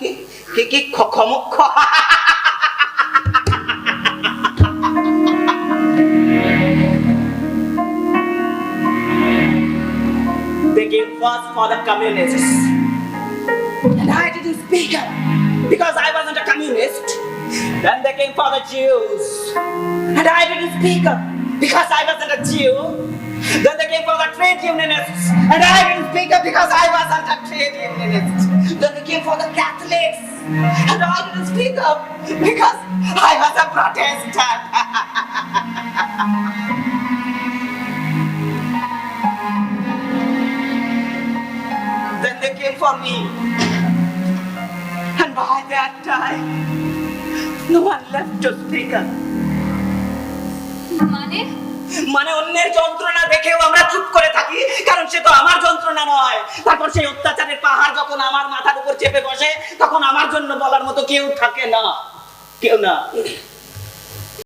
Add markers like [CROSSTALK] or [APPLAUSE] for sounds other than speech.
কি কি কি খ- ক্ষম খ- They came first for the communists. And I didn't speak up because I wasn't a communist. Then they came for the Jews. And I didn't speak up because I wasn't a Jew. Then they came for the trade unionists. And I didn't speak up because I wasn't a trade unionist. Then they came for the Catholics. And I didn't speak up because I was a Protestant. [LAUGHS] then they came for me. And by that time, no one left to speak up. মানে মানে অন্যের যন্ত্রণা দেখেও আমরা চুপ করে থাকি কারণ সে তো আমার যন্ত্রণা নয়। তারপর সেই অত্যাচারের পাহাড় যখন আমার মাথার উপর চেপে বসে, তখন আমার জন্য বলার মতো কেউ থাকে না। কেউ না।